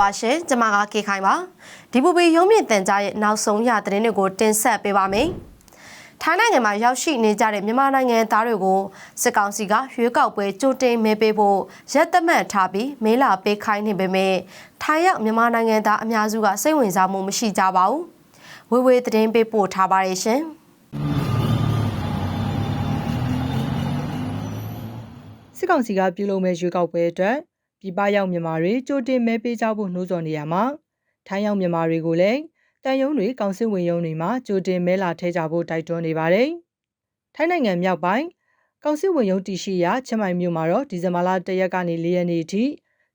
ပါရှင်ကျွန်မကကေခိုင်ပါဒီပူပီရုံးမြင့်တန်ကြားရဲ့နောက်ဆုံးရသတင်းတွေကိုတင်ဆက်ပေးပါမယ်ထိုင်းနိုင်ငံမှာရောက်ရှိနေကြတဲ့မြန်မာနိုင်ငံသားတွေကိုစစ်ကောင်စီကရွေးကောက်ပွဲကြိုတင်မဲပေးဖို့ရက်သက်မှတ်ထားပြီးမဲလာပေးခိုင်းနေပေမဲ့ထိုင်းရောက်မြန်မာနိုင်ငံသားအများစုကစိတ်ဝင်စားမှုမရှိကြပါဘူးဝေဝေသတင်းပေးပို့ထားပါရရှင်စစ်ကောင်စီကပြုလုပ်မဲ့ရွေးကောက်ပွဲအတွက် ပြည်ပရောက်မြန်မာတွေကြိုတင်မဲပေးကြဖို့နှိုးဆော်နေရမှာထိုင်းရောက်မြန်မာတွေကိုလည်းတန်ယုံတွေကောင်စစ်ဝင်ယုံတွေမှာကြိုတင်မဲလာထဲကြဖို့တိုက်တွန်းနေပါတယ်။ထိုင်းနိုင်ငံမြောက်ပိုင်းကောင်စစ်ဝင်ယုံတီရှိရာချက်မိုင်မြို့မှာတော့ဒီဇင်ဘာလ၁ရက်ကနေ၄ရက်နေ့အထိ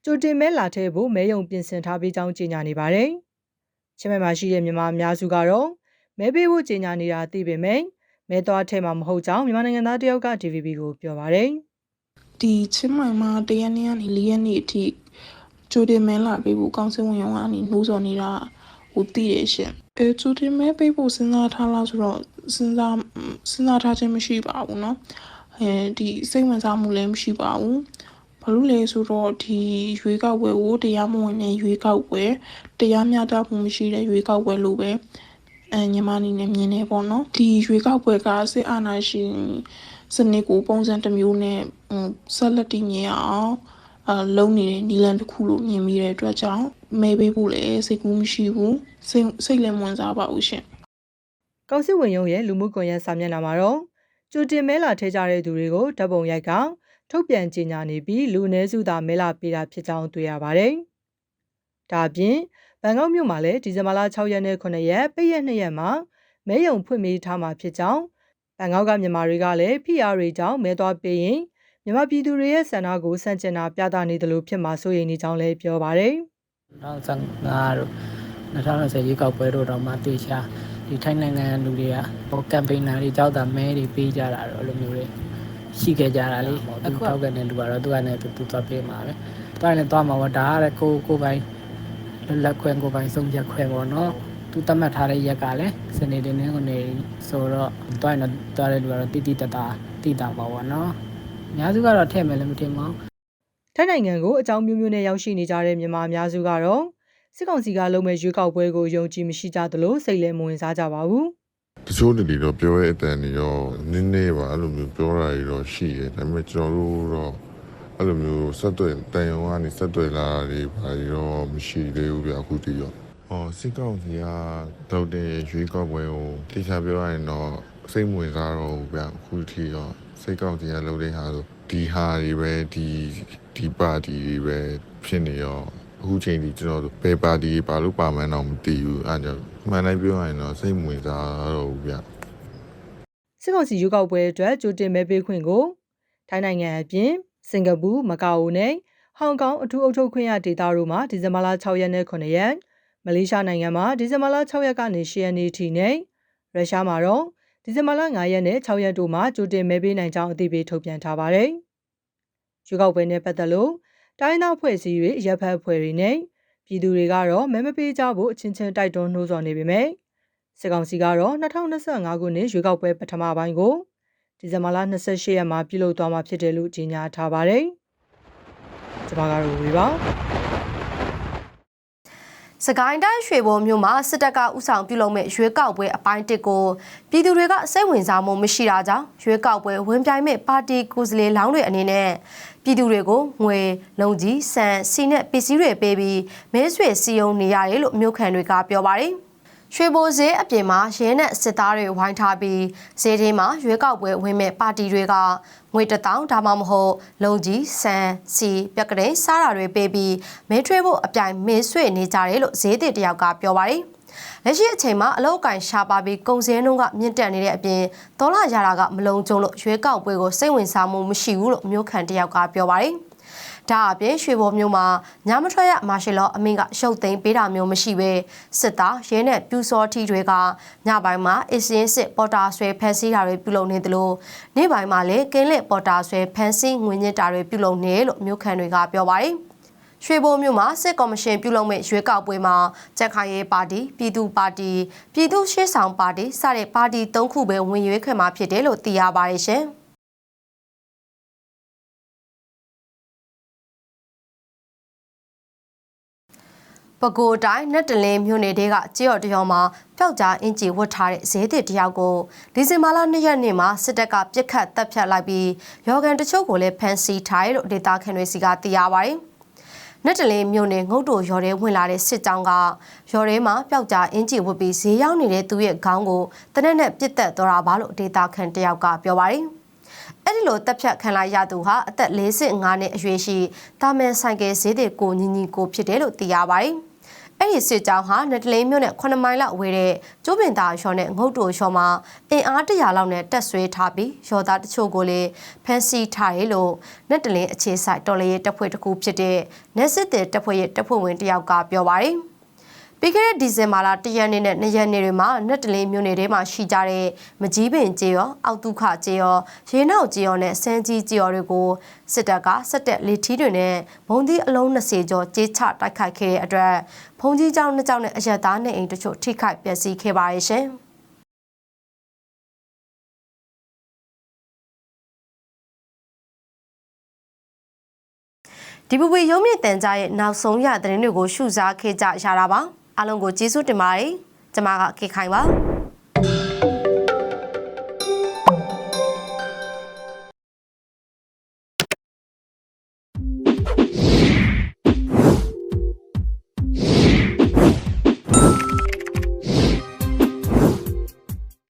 ကြိုတင်မဲလာထဲဖို့မဲယုံပြင်ဆင်ထားပြီးကြောင်းကြေညာနေပါတယ်။ချက်မိုင်မှာရှိတဲ့မြန်မာအများစုကတော့မဲပေးဖို့ကြေညာနေတာသိပေမဲ့မဲသွားထဲမှာမဟုတ်ကြောင်းမြန်မာနိုင်ငံသားတယောက်က DVB ကိုပြောပါတယ်။ ဒီချင်းမိုင်မှာတရက်နေ့ကနေ၄ရက်နေ့အထိကျိုတင်မဲလာပေးဖို့ကောင်းစင်ဝင်ရုံကနေနှိုးဆော်နေတာဟိုသိရရှင်အဲကျိုတင်မဲပေးဖို့စဉ်းစားထားလားဆိုတော့စဉ်းစားစဉ်းစားထားခြင်းမရှိပါဘူးเนาะအဲဒီစိတ်ဝင်စားမှုလည်းမရှိပါဘူးဘာလို့လဲဆိုတော့ဒီရွေးကောက်ပွဲကိုတရားမဝင်တဲ့ရွေးကောက်ပွဲတရားမျှတမှုမရှိတဲ့ရွေးကောက်ပွဲလို့ပဲအဲညီမအနေနဲ့မြင်နေပေါ့နော်ဒီရွေးကောက်ပွဲကစစ်အာဏာရှင် စနစ်ကိုပုံစံတစ်မျိုးနဲ့ဟိုဆက်လက်တည်မြဲအောင်အလုံးနေတဲ့နီလန်တစ်ခုလို့မြင်မိတဲ့အတွက်ကြောင့်မဲပေးဖို့လည်းစိတ်ကူးမရှိဘူးစိတ်စိတ်လည်းမဝင်စားပါဘူးရှင်ကောင်စစ်ဝင်ရုံးရဲ့လူမှုကွန်ရက်စာမျက်နှာမှာတော့ကြိုတင်မဲလာထဲကြတဲ့သူတွေကိုဓာတ်ပုံရိုက်ကထုတ်ပြန်ကြေညာနေပြီးလူအနည်းစုသာမဲလာပေးတာဖြစ်ကြောင်းတွေ့ရပါတယ်။ဒါအပြင်ဘန်ကောက်မြို့မှာလည်းဒီဇင်ဘာလ6ရက်နဲ့9ရက်ပိတ်ရက်2ရက်မှာမဲယုံဖွင့်ပေးထားမှာဖြစ်ကြောင်း ဘန်ကောက်ကမြန်မာတွေကလည်း PR တွေကြောင့်မဲသွားပေးရင်မြန်မာပြည်သူတွေရဲ့ဆန္ဒကိုစန့်ကျင်တာပြသနေတယ်လို့ဖြစ်မှာစိုးရိမ်နေကြောင်းလည်းပြောပါတယ်။2015တို့2020ရေကောက်ပွဲတို့တော့မှတေချာဒီထိုင်းနိုင်ငံလူတွေကဟိုကမ်ပိန်းနာတွေကြောက်တာမဲတွေပေးကြတာတော့အဲ့လိုမျိုးတွေရှိခဲ့ကြတာလေအခုထောက်ကနေလူကတော့သူကလည်းသူသူသွားပေးမှာပဲတွားလည်းတွားမှာပေါ့ဒါကလည်းကိုကိုပိုင်လက်ခွဲကိုပိုင်ဆုံးချက်ခွဲပေါ့နော် သူတတ်မှတ်ထားတဲ့ရက်ကလည်းစနေတင်နေကနေဆိုတော့တွားရင်တော့တွားတဲ့လူကတော့တိတိတတာတိတာပါပေါ့နော်အများစုကတော့ထည့်မယ်လည်းမထင်ပါဘူးထိုင်းနိုင်ငံကိုအကြောင်းမျိုးမျိုးနဲ့ရောက်ရှိနေကြတဲ့မြန်မာအများစုကတော့စစ်ကောင်စီကလုပ်မဲ့ရွေးကောက်ပွဲကိုယုံကြည်မရှိကြသလိုစိတ်လည်းမဝင်စားကြပါဘူးတချို့လူတွေတော့ပြောရဲအတန်တွေရောနည်းနည်းပါအဲ့လိုမျိုးပြောတာတွေတော့ရှိတယ်ဒါပေမဲ့ကျွန်တော်တို့တော့အဲ့လိုမျိုးဆက်သွယ်တန်ရုံကနေဆက်သွယ်လာတာတွေဘာတွေတော့မရှိသေးဘူးဗျအခုတည်းရော ဟောစစ်ကောင်စီကတောက်တဲ့ရွေးကောက်ပွဲကိုတိကျပြောရရင်တော့စိတ်မဝင်စားတော့ဘူးဗျအခုတည်းရောစိတ်ကောက်စီကလုပ်တဲ့ဟာဆိုဒီဟာတွေပဲဒီဒီပါတီတွေပဲဖြစ်နေရောအခုချိန်ဒီကျွန်တော်တို့ဘယ်ပါတီပါလို့ပါမှန်းတော့မသိဘူးအဲ့ကြောင့်မှန်တိုင်းပြောရရင်တော့စိတ်မဝင်စားတော့ဘူးဗျစစ်ကောင်စီရွေးကောက်ပွဲအတွက်ကြိုတင်မဲပေးခွင့်ကိုထိုင်းနိုင်ငံအပြင်စင်ကာပူမကာအိုနဲ့ဟောင်ကောင်အထူးအုပ်ချုပ်ခွင့်ရဒေသတို့မှာဒီဇင်ဘာလ6ရက်နဲ့9ရက် မလေးရှားနိုင်ငံမှာဒီဇင်ဘာလ6ရက်ကနေ10ရက်နေ့ထိနဲ့ရုရှားမှာတော့ဒီဇင်ဘာလ9ရက်နဲ့6ရက်တို့မှာကြိုတင်မဲပေးနိုင်ကြောင်းအသိပေးထုတ်ပြန်ထားပါတယ်။ရွေးကောက်ပွဲနဲ့ပတ်သက်လို့တိုင်းဒေသဖွဲ့စည်းတွေရပ်ဖက်ဖွဲ့တွေနဲ့ပြည်သူတွေကတော့မဲမပေးကြဖို့အချင်းချင်းတိုက်တွန်းနှိုးဆော်နေပေမဲ့စစ်ကောင်စီကတော့2025ခုနှစ်ရွေးကောက်ပွဲပထမပိုင်းကိုဒီဇင်ဘာလ28ရက်မှာပြုလုပ်သွားမှာဖြစ်တယ်လို့ကြေညာထားပါတယ်။ကျွန်မကတော့ဝေပါ စကိုင်းတိုင်းရွှေဘုံမြို့မှာစစ်တပ်ကဥဆောင်ပြုလုပ်မဲ့ရွေးကောက်ပွဲအပိုင်းတစ်ကိုပြည်သူတွေကစိတ်ဝင်စားမှုမရှိတာကြောင့်ရွေးကောက်ပွဲဝင်ပြိုင်မဲ့ပါတီကိုယ်စားလှယ်လောင်းတွေအနေနဲ့ပြည်သူတွေကိုငွေလုံကြီးစံစီနဲ့ပစ္စည်းတွေပေးပြီးမဲဆွေစီယုံနေရတယ်လို့မြို့ခံတွေကပြောပါတယ် ရွှေဘိုဈေးအပြင်မှာရဲနဲ့စစ်သားတွေဝိုင်းထားပြီးဈေးထဲမှာရွေးကောက်ပွဲဝင်မဲ့ပါတီတွေကငွေတစ်တောင်းဒါမှမဟုတ်လုံကြီးစံစီပြက်ကလေးစားတာတွေပေးပြီးမဲထွေးဖို့အပြိုင်မေးဆွေနေကြတယ်လို့ဈေးသစ်တယောက်ကပြောပါတယ်လက်ရှိအချိန်မှာအလောက်အကင်ရှာပါပြီးကုန်စည်နှုန်းကမြင့်တက်နေတဲ့အပြင်ဒေါ်လာရတာကမလုံခြုံလို့ရွေးကောက်ပွဲကိုစိတ်ဝင်စားမှုမရှိဘူးလို့မြို့ခံတယောက်ကပြောပါတယ် ဒါအပြင်ရွှေဘော်မျိုးမှာညမထွက်ရမာရှယ်လောအမင်းကရှုပ်သိမ်းပေးတာမျိုးမရှိပဲစစ်သားရဲနဲ့ပြူစောထီတွေကညပိုင်းမှာအစင်းစစ်ပေါ်တာဆွဲဖန်ဆီးတာတွေပြုလုပ်နေသလိုနေ့ပိုင်းမှာလည်းကင်းလက်ပေါ်တာဆွဲဖန်ဆီးငွေညစ်တာတွေပြုလုပ်နေလို့မြို့ခံတွေကပြောပါတယ်ရွှေဘိုမြို့မှာစစ်ကော်မရှင်ပြုလုပ်မဲ့ရွေးကောက်ပွဲမှာကြက်ခိုင်ရေးပါတီပြည်သူပါတီပြည်သူရှေ့ဆောင်ပါတီစတဲ့ပါတီ၃ခုပဲဝင်ရွေးခွင့်မှာဖြစ်တယ်လို့သိရပါတယ်ရှင်။ ပဲခူးတိုင်းနတ်တလင်းမြို့နယ်တဲကကြေးရော်တရော်မှာပျောက်ကြားအင်ဂျီဝတ်ထားတဲ့ဈေးသစ်တစ်ယောက်ကိုဒီဇင်ဘာလ2ရက်နေ့မှာစစ်တပ်ကပြစ်ခတ်တပ်ဖြတ်လိုက်ပြီးရော်ကန်တချို့ကိုလည်းဖမ်းဆီးထားတယ်လို့ဒေတာခန်တွေစီကသိရပါတယ်။နတ်တလင်းမြို့နယ်ငုတ်တိုရော်ထဲဝင်လာတဲ့စစ်ကြောင်းကရော်ထဲမှာပျောက်ကြားအင်ဂျီဝတ်ပြီးဈေးရောက်နေတဲ့သူရဲ့ခေါင်းကိုတနက်နဲ့ပြစ်တက်သွားတာပါလို့ဒေတာခန်တယောက်ကပြောပါတယ်။အဲ့ဒီလိုတက်ဖြတ်ခံလိုက်ရသူဟာအသက်45နှစ်အရွယ်ရှိတာမန်ဆိုင်ကယ်ဈေးတွေကိုညီညီကိုဖြစ်တယ်လို့သိရပါတယ်။ အဲ့ဒီစစ်ကြောင်းဟာနက်တလင်းမြို့နဲ့9မိုင်လောက်ဝေးတဲ့ကျိုးပင်သားရှော်နဲ့ငုတ်တိုရှော်မှာအင်အား100လောက်နဲ့တက်ဆွဲထားပြီးရော်သားတချို့ကိုလည်းဖမ်းဆီးထားရလို့နက်တလင်းအခြေဆိုင်တော်လရေးတပ်ဖွဲ့တစ်ခုဖြစ်တဲ့နက်စစ်တဲ့တပ်ဖွဲ့ရဲ့တပ်ဖွဲ့ဝင်တယောက်ကပြောပါတယ်။ ပြီးခဲ့တဲ့ဒီဇင်ဘာလ၁ရက်နေ့နဲ့၂ရက်နေ့တွေမှာနက်တလင်းမြို့နယ်ထဲမှာရှိကြတဲ့မကြီးပင်ကျေးရောအောက်တုခကျေးရောရေနောက်ကျေးရောနဲ့စန်းကြီးကျေးရောတွေကိုစစ်တပ်ကစက်တက်လေထီးတွေနဲ့ဘုံသီးအလုံး20ကျော်ကြေးချတိုက်ခိုက်ခဲ့တဲ့အတွက်ဘုံကြီးကျောင်းနှစ်ကျောင်းနဲ့အရက်သားနေအိမ်တချို့ထိခိုက်ပျက်စီးခဲ့ပါရဲ့ရှင်။ DPP ရုံးမြင့်တန်ကြားရဲ့နောက်ဆုံးရသတင်းတွေကိုရှုစားခဲ့ကြရတာပါ အားလုံးကိုကျေးဇူးတင်ပါတယ်ကျမကခေခိုင်ပါ